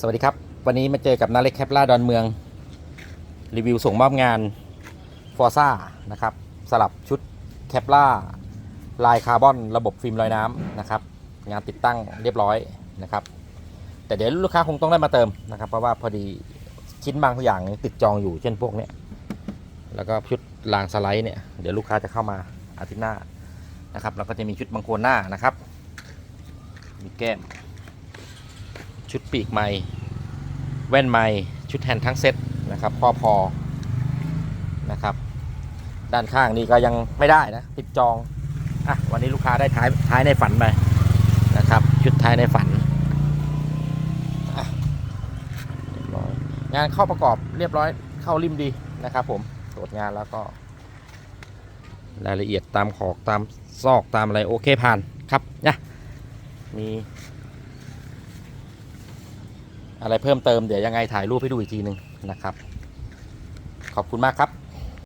สวัสดีครับ วันนี้มาเจอกับนาเล็กแคปล่าดอนเมือง รีวิวส่งมอบงานฟอร์ซ่านะครับสลับชุดแคปล่าลายคาร์บอนระบบฟิล์มลอยน้ำนะครับ งานติดตั้งเรียบร้อยนะครับ แต่เดี๋ยวลูกค้าคงต้องได้มาเติมนะครับ เพราะว่าพอดีชิ้นบางอย่างติดจองอยู่เช่นพวกเนี้ยแล้วก็ชุดรางสไลด์เนี่ยเดี๋ยวลูกค้าจะเข้ามาอาทิตย์หน้านะครับแล้วก็จะมีชุดบังโคนหน้านะครับ มีแก้ม ชุดปีกไม้แว่นไม้ชุดแฮนด์ทั้งเซ็ตนะครับพอพอนะครับ ด้านข้างนี่ก็ยังไม่ได้นะติดจองอะวันนี้ลูกค้าได้ท้ายท้ายในฝันไปนะครับ ชุดท้ายในฝันอะเรียบร้อยงานเข้าประกอบเรียบร้อยเข้าริมดีนะครับ ผมตรวจงานแล้วก็รายละเอียดตามขอกตามซอกตามอะไรโอเคผ่านครับนะมี อะไรเพิ่มเติมเดี๋ยวยังไงถ่ายรูปให้ดูอีกทีหนึ่งนะครับ ขอบคุณมากครับ